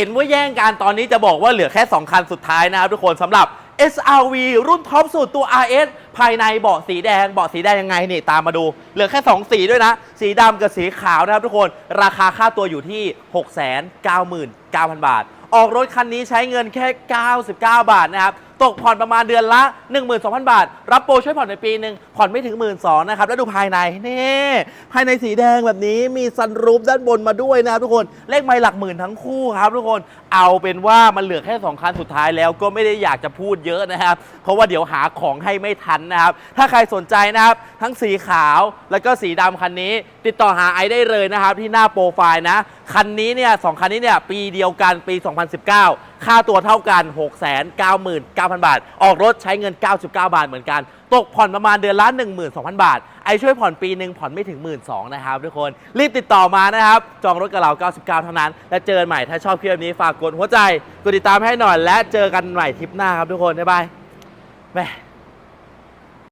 เห็นว่าแย่งกันตอนนี้จะบอกว่าเหลือแค่ 2 คันสุดท้ายนะครับทุกคนสำหรับ SRV รุ่นท็อปสุดตัว RS ภายในเบาะสีแดงเบาะสีแดงยังไงนี่ตามมาดู เหลือแค่ 2 สีด้วยนะ สีดำกับสีขาวนะครับทุกคน ราคาค่าตัวอยู่ที่9,000 บาท ออกรถคันนี้ใช้เงินแค่ 99 บาทนะครับ ตกผ่อนประมาณเดือนละ 12,000 บาท รับโปรช่วยผ่อนในปีหนึ่งผ่อนไม่ถึง 1 2 0 0นนะครับ แล้วดูภายใน นี่ ภายในสีแดงแบบนี้มีซันรูฟด้านบนมาด้วยนะครับทุกคน เลขไมล์หลักหมื่นทั้งคู่ครับทุกคน เอาเป็นว่ามันเหลือแค่ 2 คันสุดท้ายแล้วก็ไม่ได้อยากจะพูดเยอะนะครับ เพราะว่าเดี๋ยวหาของให้ไม่ทันนะครับ ถ้าใครสนใจนะครับ ทั้งสีขาวแล้วก็สีดำคันนี้ ติดต่อหาไอได้เลยนะครับที่หน้าโปรไฟล์นะ คันนี้เนี่ยสองคันนี้เนี่ยปีเดียวกันปี 2019 ค่าตัวเท่ากัน 699,000 บาท ออกรถใช้เงิน 99 บาทเหมือนกัน ตกผ่อนประมาณเดือนละ 12,000 บาท ไอช่วยผ่อนปีหนึ่งผ่อนไม่ถึง 1 2ื่นนะครับทุกคน รีบติดต่อมานะครับ จองรถกับเรา 99 เท่านั้น และเจอกันใหม่ถ้าชอบคลิปนี้ฝากกดหัวใจ กดติดตามให้หน่อย และเจอกันใหม่ทริปหน้าครับทุกคนบ๊ายบายแม่